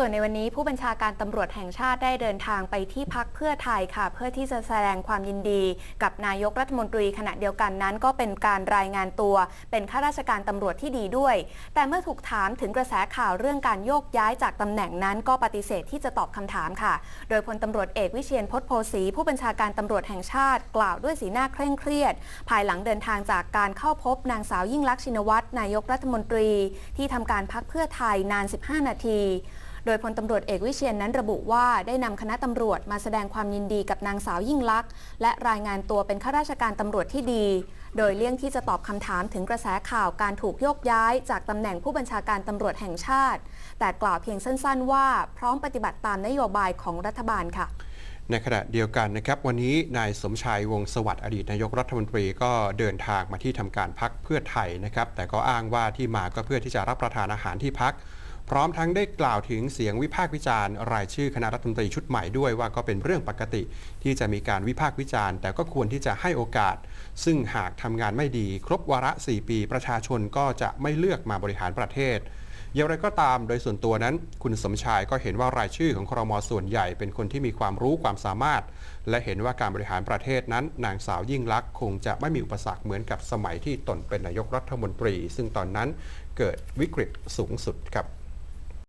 ส่วนในวันนี้ผู้บัญชาการตำรวจแห่งชาติได้เดินทางไปที่พักเพื่อไทยค่ะ เพื่อที่จะแสดงความยินดี กับนายกรัฐมนตรีขณะเดียวกันนั้น ก็เป็นการรายงานตัว เป็นข้าราชการตำรวจที่ดีด้วย แต่เมื่อถูกถามถึงกระแสข่าวเรื่องการโยกย้ายจากตำแหน่งนั้น ก็ปฏิเสธที่จะตอบคำถามค่ะ โดยพลตำรวจเอกวิเชียนพจน์โพสีผู้บัญชาการตำรวจแห่งชาติ กล่าวด้วยสีหน้าเคร่งเครียด ภายหลังเดินทางจากการเข้าพบนางสาวยิ่งลักษณ์ชินวัตรนายกรัฐมนตรี ที่ทำการพักเพื่อไทยนาน 15 นาทีโดยพลตำรวจเอกวิเชียนนั้นระบุว่าได้นำคณะตำรวจมาแสดงความยินดีกับนางสาวยิ่งลักษณ์และรายงานตัวเป็นข้าราชการตำรวจที่ดี โดยเลี่ยงที่จะตอบคำถามถึงกระแสข่าวการถูกโยกย้ายจากตำแหน่งผู้บัญชาการตำรวจแห่งชาติ แต่กล่าวเพียงสั้น ๆ ว่าพร้อมปฏิบัติตามนโยบายของรัฐบาลค่ะในขณะเดียวกันนะครับวันนี้นายสมชายวงสวัสดิ์อดีตนายกรัฐมนตรีก็เดินทางมาที่ทำการพักเพื่อไทยนะครับแต่ก็อ้างว่าที่มาก็เพื่อที่จะรับประทานอาหารที่พัก พร้อมทั้งได้กล่าวถึงเสียงวิพากษ์วิจารณ์ รายชื่อคณะรัฐมนตรีชุดใหม่ด้วยว่าก็เป็นเรื่องปกติ ที่จะมีการวิพากษ์วิจารณ์ แต่ก็ควรที่จะให้โอกาส ซึ่งหากทำงานไม่ดี ครบวาระ 4 ปี ประชาชนก็จะไม่เลือกมาบริหารประเทศอย่างไรก็ตามโดยส่วนตัวนั้น คุณสมชายก็เห็นว่ารายชื่อของครมส่วนใหญ่เป็นคนที่มีความรู้ความสามารถ และเห็นว่าการบริหารประเทศนั้น นางสาวยิ่งลักษณ์คงจะไม่มีอุปสรรคเหมือนกับสมัยที่ตนเป็นนายกรัฐมนตรี ซึ่งตอนนั้นเกิดวิกฤตสูงสุดครับ